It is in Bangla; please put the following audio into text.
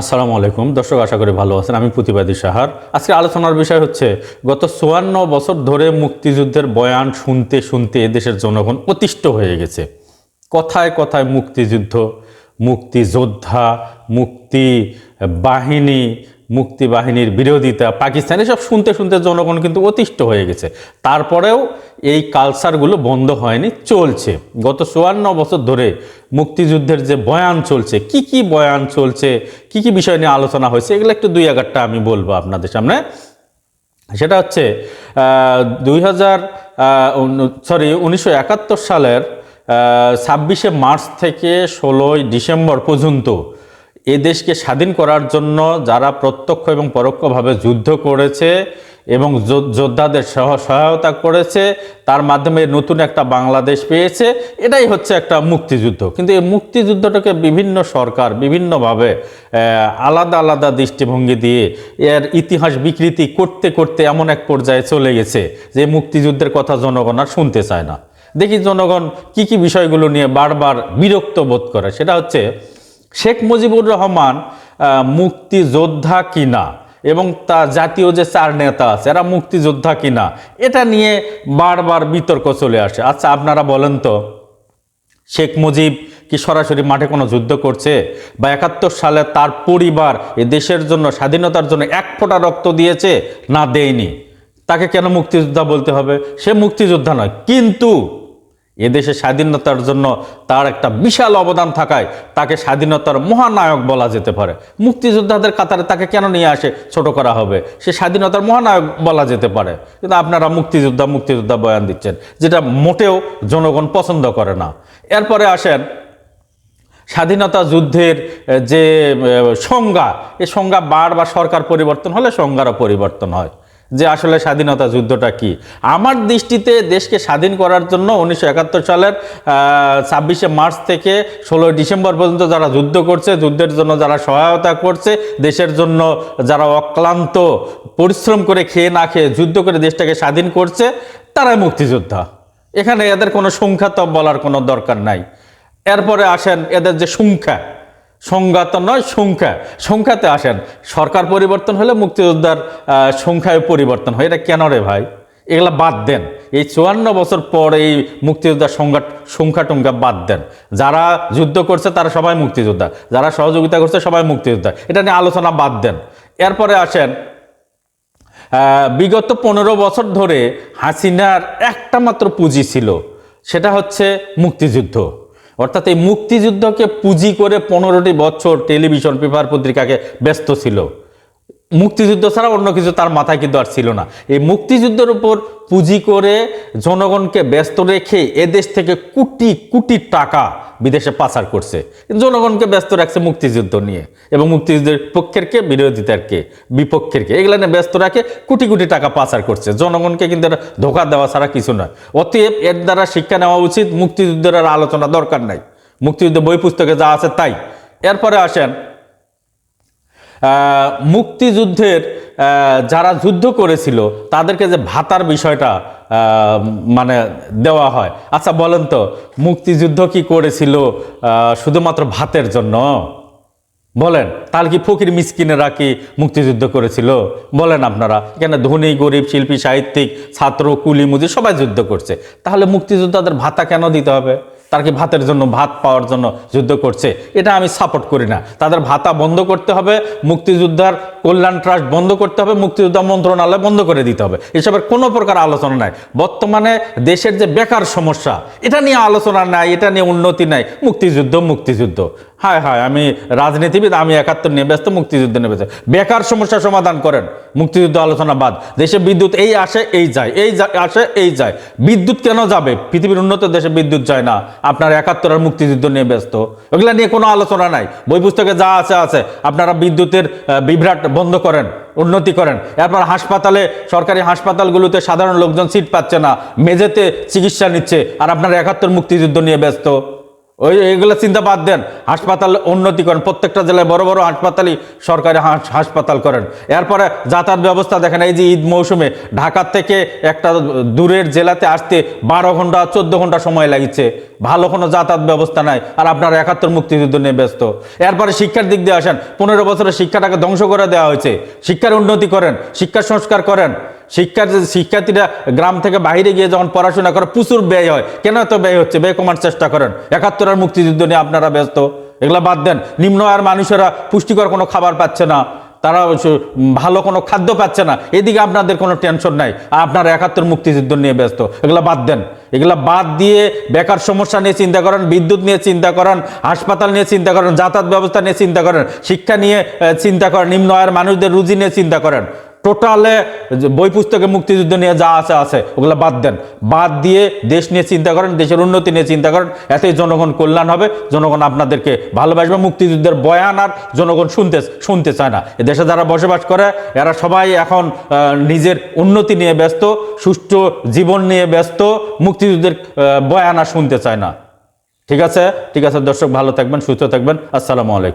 আসসালামু আলাইকুম। দর্শক, আশা করি ভালো আছেন। আমি প্রতিবাদী সাহার। আজকে আলোচনার বিষয় হচ্ছে, গত চুয়ান্ন বছর ধরে মুক্তিযুদ্ধের বয়ান শুনতে শুনতে দেশের জনগণ অতিষ্ঠ হয়ে গেছে। কথায় কথায় মুক্তিযুদ্ধ, মুক্তিযোদ্ধা মুক্তি বাহিনী মুক্তি বাহিনীর বিরোধিতা। পাকিস্তান এসব শুনতে শুনতে জনগণ কিন্তু অতিষ্ঠ হয়ে গেছে। তারপরেও এই কালচারগুলো বন্ধ হয়নি, চলছে। গত চুয়ান্ন বছর ধরে মুক্তিযুদ্ধের যে বয়ান চলছে, কি কি বয়ান চলছে, কি কি বিষয় নিয়ে আলোচনা হয়েছে, এগুলো একটু দুই এগারটা আমি বলব আপনাদের সামনে। সেটা হচ্ছে দুই হাজার সরি উনিশশো একাত্তর সালের ছাব্বিশে মার্চ থেকে ষোলোই ডিসেম্বর পর্যন্ত এ দেশকে স্বাধীন করার জন্য যারা প্রত্যক্ষ এবং পরোক্ষভাবে যুদ্ধ করেছে এবং যোদ্ধাদের সহ সহায়তা করেছে, তার মাধ্যমে নতুন একটা বাংলাদেশ পেয়েছে, এটাই হচ্ছে একটা মুক্তিযুদ্ধ। কিন্তু এই মুক্তিযুদ্ধটাকে বিভিন্ন সরকার বিভিন্নভাবে আলাদা আলাদা দৃষ্টিভঙ্গি দিয়ে এর ইতিহাস বিকৃতি করতে করতে এমন এক পর্যায়ে চলে গেছে যে মুক্তিযুদ্ধের কথা জনগণ আর শুনতে চায় না। দেখি জনগণ কি কি বিষয়গুলো নিয়ে বারবার বিরক্ত বোধ করে। সেটা হচ্ছে শেখ মুজিবুর রহমান মুক্তিযোদ্ধা কিনা এবং তা জাতীয় যে চার নেতা আছে, এরা মুক্তিযোদ্ধা কিনা, এটা নিয়ে বারবার বিতর্ক চলে আসে। আচ্ছা আপনারা বলেন তো, শেখ মুজিব কি সরাসরি মাঠে কোনো যুদ্ধ করছে? বা একাত্তর সালে তার পরিবার এ দেশের জন্য, স্বাধীনতার জন্য এক ফোঁটা রক্ত দিয়েছে না দেয়নি? তাকে কেন মুক্তিযোদ্ধা বলতে হবে? সে মুক্তিযোদ্ধা নয়, কিন্তু এদেশে স্বাধীনতার জন্য তার একটা বিশাল অবদান থাকায় তাকে স্বাধীনতার মহানায়ক বলা যেতে পারে। মুক্তিযোদ্ধাদের কাতারে তাকে কেন নিয়ে আসে? ছোট করা হবে। সে স্বাধীনতার মহানায়ক বলা যেতে পারে। কিন্তু আপনারা মুক্তিযোদ্ধা মুক্তিযোদ্ধা বয়ান দিচ্ছেন, যেটা মোটেও জনগণ পছন্দ করে না। এরপরে আসেন স্বাধীনতা যুদ্ধের যে সংজ্ঞা। এ সংজ্ঞা বারবার সরকার পরিবর্তন হলে সংজ্ঞারও পরিবর্তন হয়। যে আসলে স্বাধীনতা যুদ্ধটা কি? আমার দৃষ্টিতে দেশকে স্বাধীন করার জন্য উনিশশো একাত্তর সালের ছাব্বিশে মার্চ থেকে ষোলোই ডিসেম্বর পর্যন্ত যারা যুদ্ধ করছে, যুদ্ধের জন্য যারা সহায়তা করছে, দেশের জন্য যারা অক্লান্ত পরিশ্রম করে খেয়ে না খেয়ে যুদ্ধ করে দেশটাকে স্বাধীন করছে, তারাই মুক্তিযোদ্ধা। এখানে এদের কোনো সংখ্যা তো বলার কোনো দরকার নাই। এরপরে আসেন এদের যে সংখ্যা সংজ্ঞা তো নয়, সংখ্যা। সংখ্যাতে আসেন। সরকার পরিবর্তন হলে মুক্তিযোদ্ধার সংখ্যায় পরিবর্তন হয়। এটা কেন রে ভাই? এগুলা বাদ দেন। এই চুয়ান্ন বছর পর এই মুক্তিযোদ্ধার সংখ্যা সংখ্যা টংখ্যা বাদ দেন। যারা যুদ্ধ করছে তারা সবাই মুক্তিযোদ্ধা। যারা সহযোগিতা করছে সবাই মুক্তিযোদ্ধা। এটা নিয়ে আলোচনা বাদ দেন। এরপরে আসেন বিগত পনেরো বছর ধরে হাসিনার একটা মাত্র পুঁজি ছিল। সেটা হচ্ছে মুক্তিযুদ্ধ। অর্থাৎ এই মুক্তিযুদ্ধকে পুঁজি করে পনেরোটি বছর টেলিভিশন পেপার পত্রিকাকে ব্যস্ত ছিল। মুক্তিযুদ্ধ ছাড়া অন্য কিছু তার মাথায় কিন্তু আর ছিল না। এই মুক্তিযুদ্ধের উপর পুঁজি করে জনগণকে ব্যস্ত রেখে এদেশ থেকে কোটি কোটি টাকা বিদেশে পাচার করছে। জনগণকে ব্যস্ত রাখছে মুক্তিযুদ্ধ নিয়ে এবং মুক্তিযুদ্ধের পক্ষের কে, বিরোধিতার কে, বিপক্ষের কে, এগুলো নিয়ে ব্যস্ত রাখে কোটি কোটি টাকা পাচার করছে। জনগণকে কিন্তু ধোকা দেওয়া ছাড়া কিছু নয় অতএব এর দ্বারা শিক্ষা নেওয়া উচিত, মুক্তিযুদ্ধের আর আলোচনা দরকার নাই। মুক্তিযুদ্ধ বই পুস্তকে যা আছে তাই। এরপরে আসেন মুক্তিযুদ্ধের যারা যুদ্ধ করেছিল, তাদেরকে যে ভাতার বিষয়টা মানে দেওয়া হয়। আচ্ছা বলেন তো, মুক্তিযুদ্ধ কি করেছিল শুধুমাত্র ভাতের জন্য? বলেন, তাহলে কি ফকির মিসকিনেরা কি মুক্তিযুদ্ধ করেছিল? বলেন আপনারা, এখানে ধনী, গরিব, শিল্পী, সাহিত্যিক, ছাত্র কুলি মুজি সবাই যুদ্ধ করছে। তাহলে মুক্তিযোদ্ধাদের ভাতা কেন দিতে হবে? তার কি ভাতের জন্য, ভাত পাওয়ার জন্য যুদ্ধ করছে। এটা আমি সাপোর্ট করি না। তাদের ভাতা বন্ধ করতে হবে, মুক্তিযোদ্ধার কল্যাণ ট্রাস্ট বন্ধ করতে হবে, মুক্তিযোদ্ধা মন্ত্রণালয় বন্ধ করে দিতে হবে। এসবের কোনো প্রকার আলোচনা নাই। বর্তমানে দেশের যে বেকার সমস্যা, এটা নিয়ে আলোচনা নাই, এটা নিয়ে উন্নতি নাই। মুক্তিযুদ্ধ মুক্তিযুদ্ধ। হায় হায়, আমি রাজনীতিবিদ, আমি একাত্তর নিয়ে ব্যস্ত, মুক্তিযুদ্ধ নিয়ে ব্যস্ত। বেকার সমস্যা সমাধান করেন। মুক্তিযুদ্ধ আলোচনা বাদ। দেশে বিদ্যুৎ এই আসে, এই যায়। এই আসে, এই যায়। বিদ্যুৎ কেন যাবে? পৃথিবীর উন্নত দেশে বিদ্যুৎ যায় না। আপনার একাত্তর আর মুক্তিযুদ্ধ নিয়ে ব্যস্ত। ওগুলো নিয়ে কোনো আলোচনা নাই। বই পুস্তকে যা আছে আছে। আপনারা বিদ্যুতের বিভ্রাট বন্ধ করেন, উন্নতি করেন। এরপর হাসপাতালে, সরকারি হাসপাতালগুলোতে সাধারণ লোকজন সিট পাচ্ছে না। মেঝেতে চিকিৎসা নিচ্ছে। আর আপনারা একাত্তর মুক্তিযুদ্ধ নিয়ে ব্যস্ত। ওই এগুলো চিন্তা বাদ দেন, হাসপাতাল উন্নতি করেন। প্রত্যেকটা জেলায় বড় বড় হাসপাতালই সরকারি হাস- হাসপাতাল করেন। এরপরে যাতায়াত ব্যবস্থা দেখেন, এই যে ঈদ মৌসুমে ঢাকার থেকে একটা দূরের জেলাতে আসতে বারো ঘণ্টা, চোদ্দ ঘণ্টা সময় লাগিচ্ছে ভালো কোনো যাতায়াত ব্যবস্থা নাই, আর আপনারা একাত্তর মুক্তিযুদ্ধ নিয়ে ব্যস্ত। এরপরে শিক্ষার দিক দিয়ে আসেন, পনেরো বছরের শিক্ষাটাকে ধ্বংস করে দেওয়া হয়েছে। শিক্ষার উন্নতি করেন, শিক্ষা সংস্কার করেন। শিক্ষার শিক্ষার্থীরা গ্রাম থেকে বাইরে গিয়ে যখন পড়াশোনা করে, প্রচুর ব্যয় হয়। কেন এত ব্যয় হচ্ছে? ব্যয় কমার চেষ্টা করেন। একাত্তর আর মুক্তিযুদ্ধ নিয়ে আপনারা ব্যস্ত। এগুলা বাদ দেন। নিম্ন আয়ের মানুষেরা পুষ্টিকর কোনো খাবার পাচ্ছে না। তারা ভালো কোনো খাদ্য পাচ্ছে না। এদিকে আপনাদের কোনো টেনশন নাই। আর আপনারা একাত্তর মুক্তিযুদ্ধ নিয়ে ব্যস্ত। এগুলা বাদ দেন। এগুলো বাদ দিয়ে বেকার সমস্যা নিয়ে চিন্তা করেন, বিদ্যুৎ নিয়ে চিন্তা করেন, হাসপাতাল নিয়ে চিন্তা করেন, যাতায়াত ব্যবস্থা নিয়ে চিন্তা করেন, শিক্ষা নিয়ে চিন্তা করেন, নিম্ন আয়ের মানুষদের রুজি নিয়ে চিন্তা করেন। টোটালে বই পুস্তকে মুক্তিযুদ্ধ নিয়ে যা আছে আছে, ওগুলো বাদ দেন। বাদ দিয়ে দেশ নিয়ে চিন্তা করেন, দেশের উন্নতি নিয়ে চিন্তা করেন, এতেই জনগণ কল্যাণ হবে। জনগণ আপনাদেরকে ভালোবাসবে মুক্তিযুদ্ধের বয়ান আর জনগণ শুনতে শুনতে চায় না। এ দেশে যারা বসবাস করে, এরা সবাই এখন নিজের উন্নতি নিয়ে ব্যস্ত, সুষ্ঠু জীবন নিয়ে ব্যস্ত, মুক্তিযুদ্ধের বয়ান আর শুনতে চায় না। ঠিক আছে? ঠিক আছে, দর্শক, ভালো থাকবেন, সুস্থ থাকবেন। আসসালামু আলাইকুম।